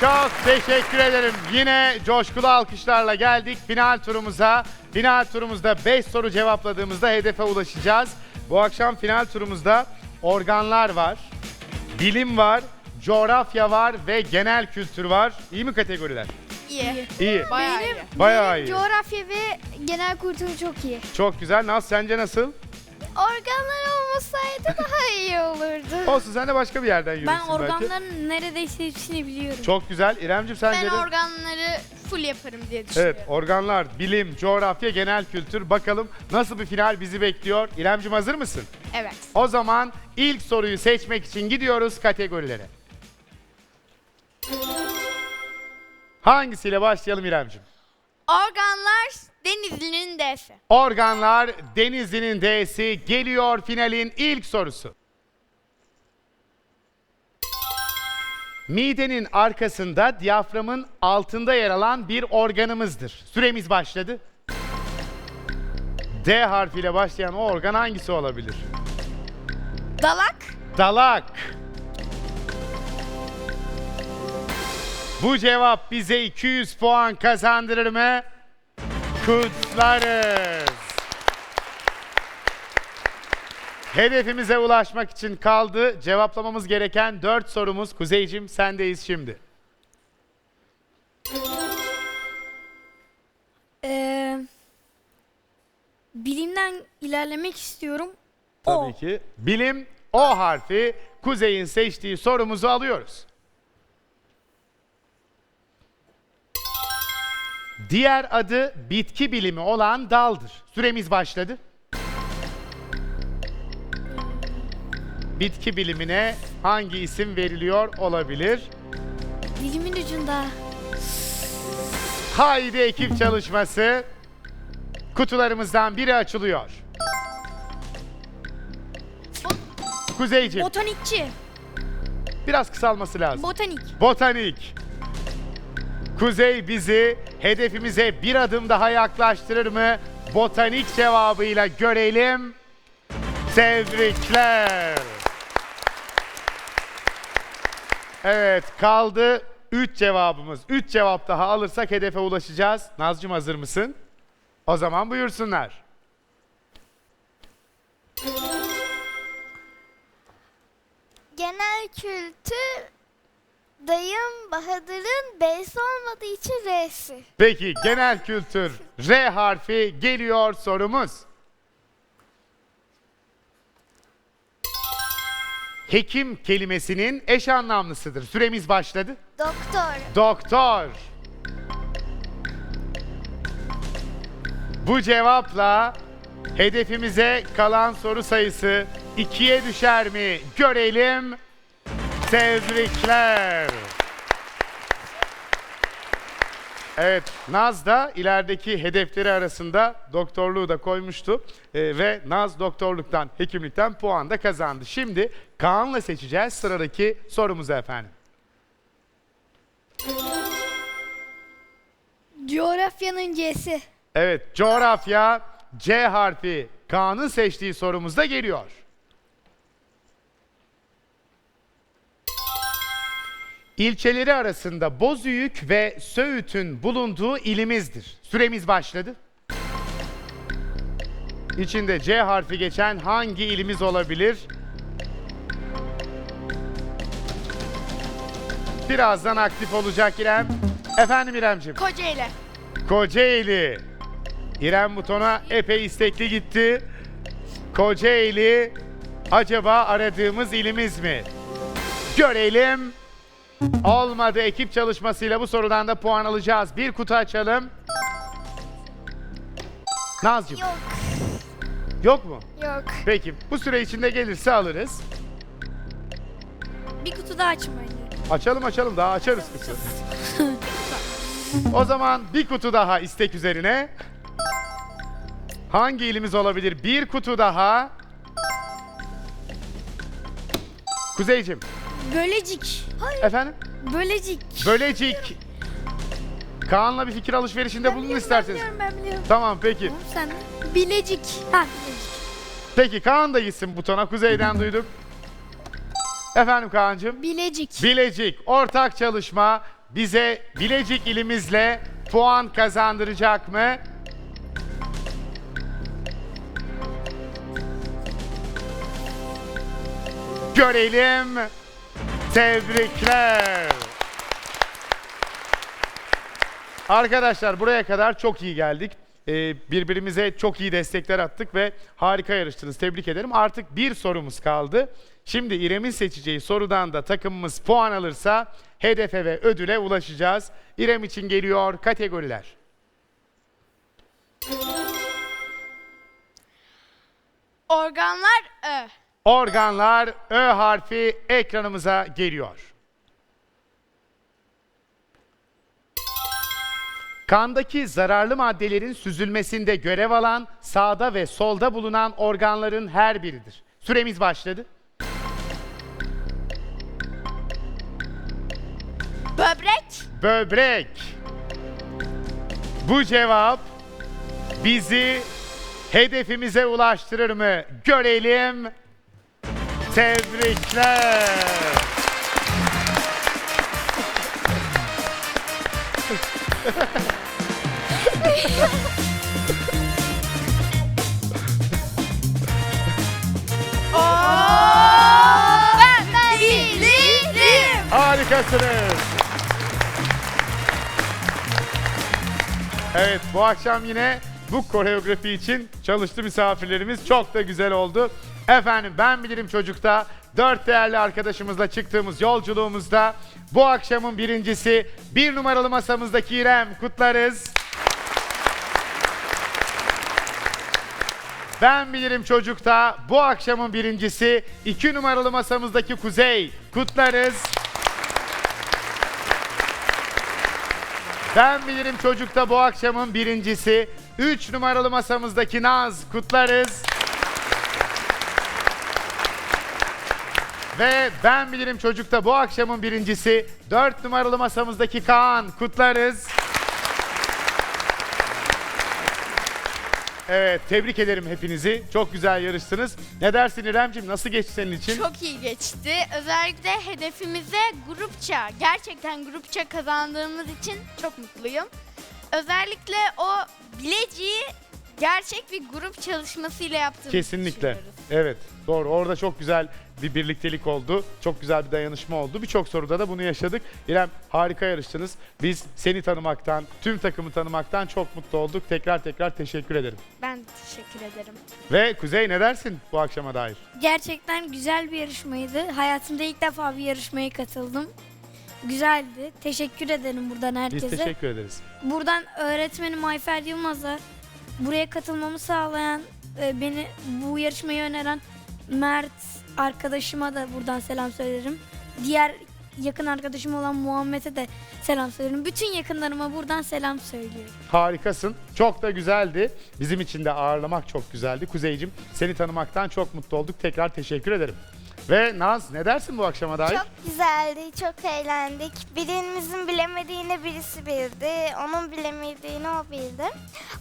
Çok teşekkür ederim. Yine coşkulu alkışlarla geldik final turumuza. Final turumuzda 5 soru cevapladığımızda hedefe ulaşacağız. Bu akşam final turumuzda organlar var, bilim var, coğrafya var ve genel kültür var. İyi mi kategoriler? İyi. İyi. Bayağı iyi. Bayağı Benim iyi. coğrafya ve genel kültür çok iyi. Çok güzel. Naz sence nasıl? Organlar olmasaydı daha iyi olurdu. Olsun sen de başka bir yerden yürürsün Ben belki. organların neredeyse hepsini biliyorum. Çok güzel. İremcim sence Ben de? organları full yaparım diye düşünüyorum. Evet, organlar, bilim, coğrafya, genel kültür. Bakalım nasıl bir final bizi bekliyor. İremcim hazır mısın? Evet. O zaman ilk soruyu seçmek için gidiyoruz kategorilere. Hangisiyle başlayalım İremcim? Organlar Denizli'nin D'si. Organlar Denizli'nin D'si geliyor finalin ilk sorusu. Midenin arkasında diyaframın altında yer alan bir organımızdır. Süremiz başladı. D harfiyle başlayan o organ hangisi olabilir? Dalak. Dalak. Bu cevap bize 200 puan kazandırır mı? Kutlarız. Hedefimize ulaşmak için kaldı. Cevaplamamız gereken 4 sorumuz. Kuzeycim sendeyiz şimdi. Ee, bilimden ilerlemek istiyorum. Tabii O. ki. Bilim O harfi. Kuzey'in seçtiği sorumuzu alıyoruz. Diğer adı bitki bilimi olan daldır. Süremiz başladı. Bitki bilimine hangi isim veriliyor olabilir? Dilimin ucunda. Haydi ekip çalışması. Kutularımızdan biri açılıyor. Kuzeyciğim Botanikçi. biraz kısalması lazım. Botanik. Botanik. Kuzey bizi hedefimize bir adım daha yaklaştırır mı? Botanik cevabıyla görelim. Tebrikler. Evet kaldı 3 cevabımız. 3 cevap daha alırsak hedefe ulaşacağız. Nazcım hazır mısın? O zaman buyursunlar. genel kültür dayım Bahadır'ın B'si olmadığı için R'si. Peki genel kültür R harfi geliyor sorumuz. Hekim kelimesinin eş anlamlısıdır. Süremiz başladı. Doktor. Doktor. Bu cevapla hedefimize kalan soru sayısı ikiye düşer mi? Görelim. Tebrikler. Evet, Naz da ilerideki hedefleri arasında doktorluğu da koymuştu. Ee, ve Naz doktorluktan, hekimlikten puan da kazandı. Şimdi Kaan'la seçeceğiz sıradaki sorumuzu efendim. Coğrafyanın C'si. Evet, coğrafya C harfi Kaan'ın seçtiği sorumuzda geliyor. İlçeleri arasında Bozüyük ve Söğüt'ün bulunduğu ilimizdir. Süremiz başladı. İçinde C harfi geçen hangi ilimiz olabilir? Birazdan aktif olacak İrem. Efendim İremciğim. Kocaeli. Kocaeli. İrem butona epey istekli gitti. Kocaeli acaba aradığımız ilimiz mi? Görelim. Olmadı ekip çalışmasıyla bu sorudan da puan alacağız. Bir kutu açalım. Nazcığım Yok. yok mu? Yok. Peki bu süre içinde gelirse alırız. Bir kutu daha açmayı. Açalım açalım daha açarız kutu. o zaman bir kutu daha istek üzerine. Hangi ilimiz olabilir? Bir kutu daha. Kuzeycim. Bölecik. Efendim? Bölecik. Bölecik. Kaan'la bir fikir alışverişinde bulunun isterseniz. Ben biliyorum ben biliyorum. Tamam peki. Tamam, Sen. Bilecik. Ha bilecik. Peki Kaan da gitsin butona. Kuzey'den duyduk. Efendim Kaan'cığım. Bilecik. Bilecik. Ortak çalışma. bize Bilecik ilimizle puan kazandıracak mı? Görelim. Tebrikler. Arkadaşlar buraya kadar çok iyi geldik. Ee, birbirimize çok iyi destekler attık ve harika yarıştınız. Tebrik ederim. Artık bir sorumuz kaldı. Şimdi İrem'in seçeceği sorudan da takımımız puan alırsa hedefe ve ödüle ulaşacağız. İrem için geliyor kategoriler. Organlar Ö. Organlar Ö harfi ekranımıza geliyor. Kandaki zararlı maddelerin süzülmesinde görev alan sağda ve solda bulunan organların her biridir. Süremiz başladı. Böbrek. Böbrek. Bu cevap bizi hedefimize ulaştırır mı? Görelim. Tebrikler. Ben, ben bilirim. Harikasınız. Evet bu akşam yine bu koreografi için çalıştı misafirlerimiz. Çok da güzel oldu. Efendim ben bilirim çocukta dört değerli arkadaşımızla çıktığımız yolculuğumuzda bu akşamın birincisi bir numaralı masamızdaki İrem kutlarız. Ben bilirim çocukta bu akşamın birincisi iki numaralı masamızdaki Kuzey kutlarız. Ben bilirim çocukta bu akşamın birincisi 3 numaralı masamızdaki Naz kutlarız. Ve ben bilirim çocukta bu akşamın birincisi 4 numaralı masamızdaki Kaan kutlarız. Evet tebrik ederim hepinizi. Çok güzel yarıştınız. Ne dersin İremciğim nasıl geçti senin için? Çok iyi geçti. Özellikle hedefimize grupça, gerçekten grupça kazandığımız için çok mutluyum. Özellikle o bileciği gerçek bir grup çalışmasıyla yaptığımızı Kesinlikle. düşünüyoruz. Evet doğru orada çok güzel bir birliktelik oldu. Çok güzel bir dayanışma oldu. Birçok soruda da bunu yaşadık. İrem harika yarıştınız. Biz seni tanımaktan, tüm takımı tanımaktan çok mutlu olduk. Tekrar tekrar teşekkür ederim. Ben teşekkür ederim. Ve Kuzey ne dersin bu akşama dair? Gerçekten güzel bir yarışmaydı. Hayatımda ilk defa bir yarışmaya katıldım. Güzeldi. Teşekkür ederim buradan Biz herkese. teşekkür ederiz. Buradan öğretmenim Ayfer Yılmaz'a buraya katılmamı sağlayan, e, beni bu yarışmayı öneren Mert arkadaşıma da buradan selam söylerim. Diğer yakın arkadaşım olan Muhammed'e de selam söylerim. Bütün yakınlarıma buradan selam söylüyorum. Harikasın. Çok da güzeldi. Bizim için de ağırlamak çok güzeldi. Kuzeycim seni tanımaktan çok mutlu olduk. Tekrar teşekkür ederim. Ve Naz ne dersin bu akşama dair? Çok güzeldi, çok eğlendik. Birimizin bilemediğini birisi bildi, onun bilemediğini o bildi.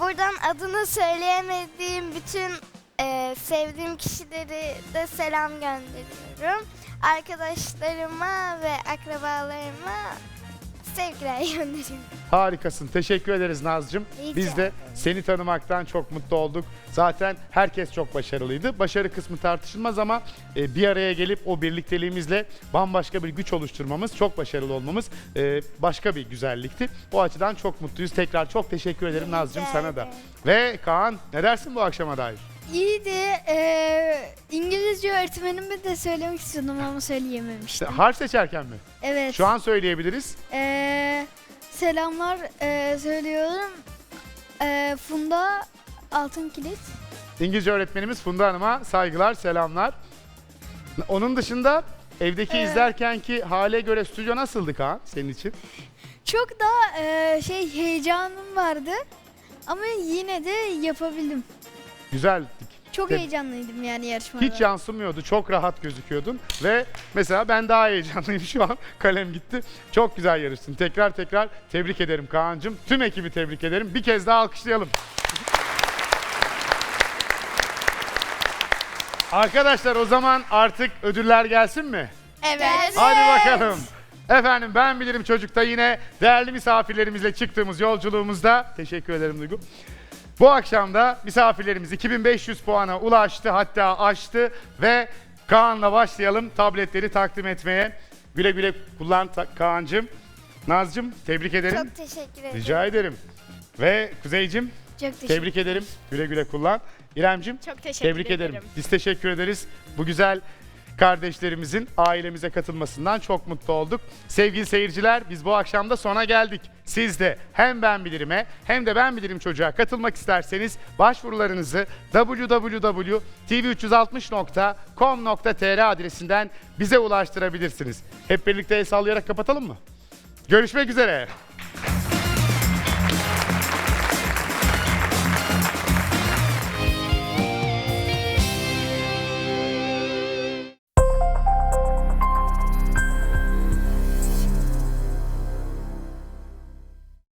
Buradan adını söyleyemediğim bütün e, sevdiğim kişileri de selam gönderiyorum. Arkadaşlarıma ve akrabalarıma sevgiler gönderiyorum. Harikasın. Teşekkür ederiz Nazcığım. Rica Biz de ederim. seni tanımaktan çok mutlu olduk. Zaten herkes çok başarılıydı. Başarı kısmı tartışılmaz ama e, bir araya gelip o birlikteliğimizle bambaşka bir güç oluşturmamız, çok başarılı olmamız e, başka bir güzellikti. O açıdan çok mutluyuz. Tekrar çok teşekkür ederim Nazcığım sana da. ederim. Ve Kaan ne dersin bu akşama dair? İyiydi. Ee, İngilizce öğretmenime de söylemek istiyordum ama İşte söyleyememiştim. harf seçerken mi? Evet. Şu an söyleyebiliriz. Ee, selamlar ee, söylüyorum. Ee, Funda Altın Kilit. İngilizce öğretmenimiz Funda Hanım'a saygılar, selamlar. Onun dışında evdeki izlerkenki hale göre stüdyo nasıldı Kaan senin için? Çok da ee, şey heyecanım vardı. Ama yine de yapabildim. Güzeldik. Çok Teb- heyecanlıydım yani yarışmada. Hiç yansımıyordu. Çok rahat gözüküyordun. Ve mesela ben daha heyecanlıyım şu an. Kalem gitti. Çok güzel yarıştın. Tekrar tekrar tebrik ederim Kaan'cığım. Tüm ekibi tebrik ederim. Bir kez daha alkışlayalım. Arkadaşlar o zaman artık ödüller gelsin mi? Evet. Hadi bakalım. Efendim ben bilirim çocukta yine değerli misafirlerimizle çıktığımız yolculuğumuzda teşekkür ederim Duygu. Bu akşam da misafirlerimiz 2500 puana ulaştı hatta aştı ve Kaan'la başlayalım tabletleri takdim etmeye. Güle güle kullan ta- Kaan'cığım. Naz'cığım tebrik ederim. Çok teşekkür ederim. Rica ederim. Ve Kuzey'cim Çok teşekkür tebrik ederim. Güle güle kullan. İrem'cim Çok teşekkür tebrik ederim. Biz teşekkür ederiz. Bu güzel kardeşlerimizin ailemize katılmasından çok mutlu olduk. Sevgili seyirciler biz bu akşam da sona geldik. Siz de hem Ben Bilirime hem de Ben Bilirim Çocuğa katılmak isterseniz başvurularınızı www.tv360.com.tr adresinden bize ulaştırabilirsiniz. Hep birlikte el sallayarak kapatalım mı? Görüşmek üzere.